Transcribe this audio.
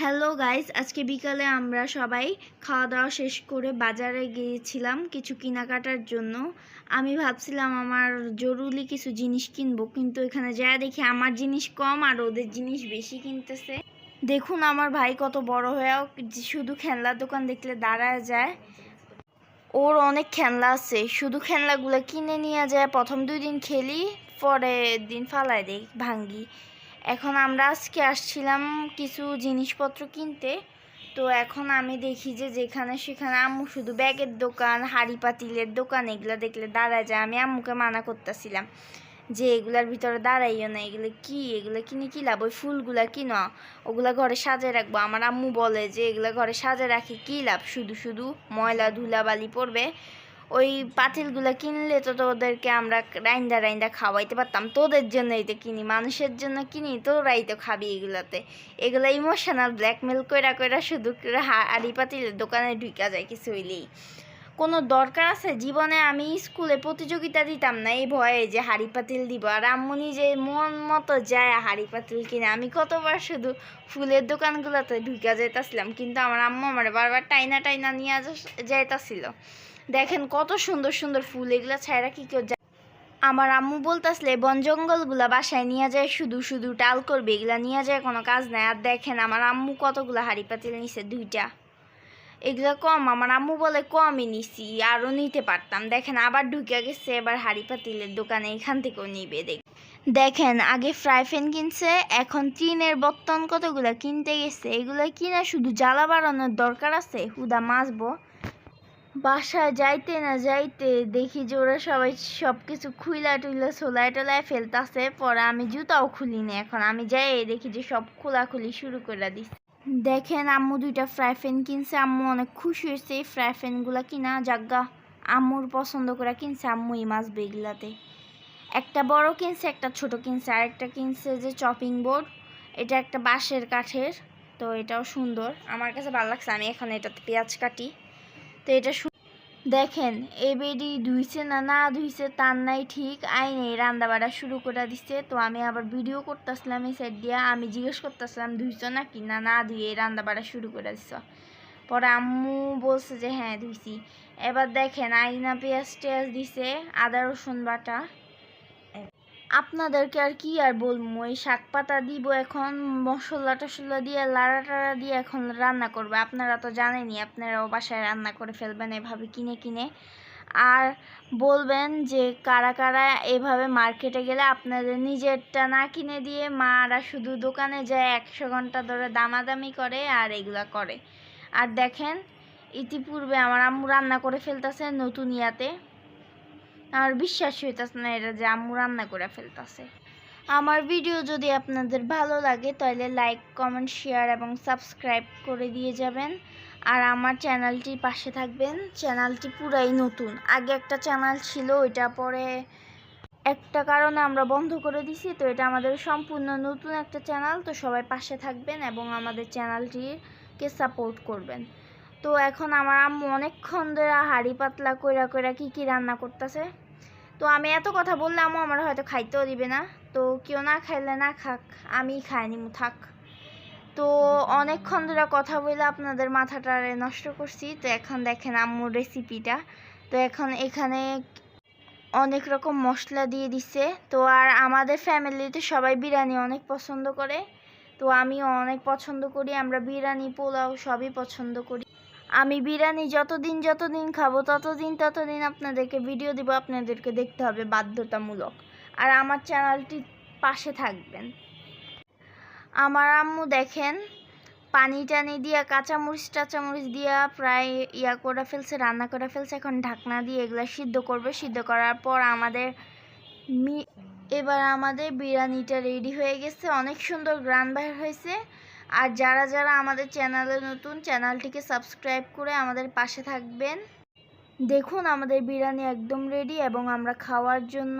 Hello guys আজকে বিকালে আমরা সবাই খাওয়া দাওয়া শেষ করে বাজারে গিয়েছিলাম কিছু কেনাকাটার জন্য। আমি ভাবছিলাম আমার জরুরি কিছু জিনিস কিনবো, কিন্তু এখানে যা দেখি আমার জিনিস কম আর ওদের জিনিস বেশি কিনতেছে। দেখুন আমার ভাই কত বড় হয়েও শুধু খেলনার দোকান দেখলে দাঁড়ায় যায়। ওর অনেক খেলনা আছে, শুধু খেলনাগুলো কিনে নিয়ে যায়, প্রথম দুই দিন খেলি, পরের দিন ফালাই দেই, ভাঙ্গি। এখন আমরা আজকে আসছিলাম কিছু জিনিসপত্র কিনতে। তো এখন আমি দেখি যে যেখানে সেখানে আম্মু শুধু ব্যাগের দোকান, হাড়ি পাতিলের দোকান, এগুলো দেখলে দাঁড়ায় যায়। আমি আম্মুকে মানা করতেছিলাম যে এগুলার ভিতরে দাঁড়াইও না। এগুলো কি? এগুলো কিনে কি লাভ? ওই ফুলগুলা কিনো? ওগুলা ঘরে সাজে রাখব। আমার আম্মু বলে যে এগুলো ঘরে সাজে রাখি কি লাভ? শুধু শুধু ময়লা ধুলা বালি পড়বে। ওই পাতিলগুলো কিনলে তো তোদেরকে আমরা রাইন্দা রাইন্দা খাওয়াইতে পারতাম। তোদের জন্যই তো কিনি, মানুষের জন্য কিনি, তোরাই তো খাবি এগুলাতে। এগুলো ইমোশনাল ব্ল্যাকমেল কইরা কইরা শুধু হাড়ি পাতিলের দোকানে ঢুকা যায়, কিছু হইলেই। কোনো দরকার আছে? জীবনে আমি স্কুলে প্রতিযোগিতা দিতাম না, এই ভয়ে যে হাড়ি পাতিল দিব। আর আম্মু নিজে মন মতো যায় হাড়ি পাতিল কিনে। আমি কতবার শুধু ফুলের দোকানগুলোতে ঢুকা যাইতাছিলাম, কিন্তু আমার আম্মু আমার বারবার টাইনা টাইনা নিয়ে যাইতাছিল। দেখেন কত সুন্দর সুন্দর ফুল, এগুলা ছাইরা কি কেউ আমার আম্মু বলতাসলে বন জঙ্গলগুলা বাসায় নিয়ে যায়, শুধু শুধু টাল করবে, এগুলা নিয়ে যায়, কোনো কাজ নাই। আর দেখেন আমার আম্মু কতগুলা হাড়ি পাতিল নিছে, দুইটা। এগুলো কম, আমার আম্মু বলে কমই নিছি, আরও নিতে পারতাম। দেখেন, আবার ঢুকে গেছে, এবার হাড়ি পাতিলের দোকানে এখান থেকেও নিবে দেখ। দেখেন, আগে ফ্রাই প্যান কিনছে, এখন টিনের বর্তন কতগুলো কিনতে গেছে, এগুলো কিনা শুধু জ্বালা বাড়ানোর দরকার আছে? হুদা মাছবো। বাসায় যাইতে না যাইতে দেখি যে ওরা সবাই সব কিছু খুইলা টুইলা সোলায় টোলায় ফেলতাছে, পরে আমি জুতাও খুলিনি এখন। আমি যাই দেখি যে সব খোলাখুলি শুরু করে দিচ্ছে দেখেন আম্মু দুইটা ফ্রাই প্যান কিনছে। আম্মু অনেক খুশি হয়েছে এই ফ্রাই প্যানগুলো কিনা। জাগা আম্মুর পছন্দ করে কিনছে আম্মু এই মাছ বেগলাতে। একটা বড় কিনছে, একটা ছোট কিনছে। আর একটা কিনছে যে চপিং বোর্ড এটা একটা বাঁশের কাঠের। তো এটাও সুন্দর। আমার কাছে ভালো লাগছে। আমি এখানে এটাতে পেঁয়াজ কাটি। তো এটা দেখেন এ বেডি ধুইছে না না ধুইছে তার নাই ঠিক, আই আইনে রান্না বাড়া শুরু করে দিচ্ছে তো আমি আবার ভিডিও করতেছিলাম এই সাইড দিয়া, আমি জিজ্ঞেস করতেছিলাম, ধুইছ নাকি? না না ধুয়ে রান্না বাড়া শুরু করে দিছ? পরে আম্মু বলছে যে হ্যাঁ ধুইছি। এবার দেখেন, আইনা পেঁয়াজ টেয়াজ দিছে, আদা রসুন বাটা। আপনাদেরকে আর কি আর বলব? এই শাক পাতা দিব এখন, মশলা টসলা দিয়ে, লাড়া টাড়া দিয়ে এখন রান্না করবে। আপনারা তো জানেনই, আপনারাও বাসায় রান্না করে ফেলবেন এভাবে কিনে কিনে। আর বলবেন যে কারা কারা এভাবে মার্কেটে গেলে আপনাদের নিজেরটা না কিনে দিয়ে মারা শুধু দোকানে যায়, একশো ঘণ্টা ধরে দামাদামি করে আর এগুলা করে। আর দেখেন, ইতিপূর্বে আমার আম্মু রান্না করে ফেলতেছে নতুন ইয়াতে। আমার বিশ্বাস হইতাছে না এটা যে আম্মু রান্না করে ফেলতাছে। আমার ভিডিও যদি আপনাদের ভালো লাগে, তাহলে লাইক কমেন্ট শেয়ার এবং সাবস্ক্রাইব করে দিয়ে যাবেন। আর আমার চ্যানেলটির পাশে থাকবেন। চ্যানেলটি পুরাই নতুন। আগে একটা চ্যানেল ছিল, ওইটা পরে একটা কারণে আমরা বন্ধ করে দিছি, তো এটা আমাদের সম্পূর্ণ নতুন একটা চ্যানেল তো সবাই পাশে থাকবেন এবং আমাদের চ্যানেলটিকে সাপোর্ট করবেন। তো এখন আমার আম্মু অনেকক্ষণ ধরে হাড়ি পাতলা কইরা কইরা কি কি রান্না করতেছে। তো আমি এত কথা বললে আম্মু আমার হয়তো খাইতেও দিবে না। তো কেউ না খাইলে না খাক, আমি খাই নিমু, থাক। তো অনেকক্ষণ ধরে কথা বলে আপনাদের মাথাটা নষ্ট করছি। তো এখন দেখেন আম্মুর রেসিপিটা তো এখন এখানে অনেক রকম মশলা দিয়ে দিছে। তো আর আমাদের ফ্যামিলিতে সবাই বিরিয়ানি অনেক পছন্দ করে। তো আমিও অনেক পছন্দ করি, আমরা বিরিয়ানি, পোলাও সবই পছন্দ করি। আমি বিরিয়ানি যতদিন যতদিন খাব, ততদিন ততদিন আপনাদেরকে ভিডিও দিব, আপনাদেরকে দেখতে হবে বাধ্যতামূলক। আর আমার চ্যানেলটি পাশে থাকবেন। আমার আম্মু দেখেন পানি টানি দিয়া, কাঁচামরিচ টাচামরিচ দিয়া প্রায় ইয়া করে ফেলছে, রান্না করে ফেলছে, এখন ঢাকনা দিয়ে এগুলো সিদ্ধ করবে। সিদ্ধ করার পর আমাদের এবার আমাদের বিরিয়ানিটা রেডি হয়ে গেছে। অনেক সুন্দর গ্রান বের হয়েছে। আর যারা যারা আমাদের চ্যানেলে নতুন, চ্যানেলটিকে সাবস্ক্রাইব করে আমাদের পাশে থাকবেন। দেখুন আমাদের বিরিয়ানি একদম রেডি এবং আমরা খাওয়ার জন্য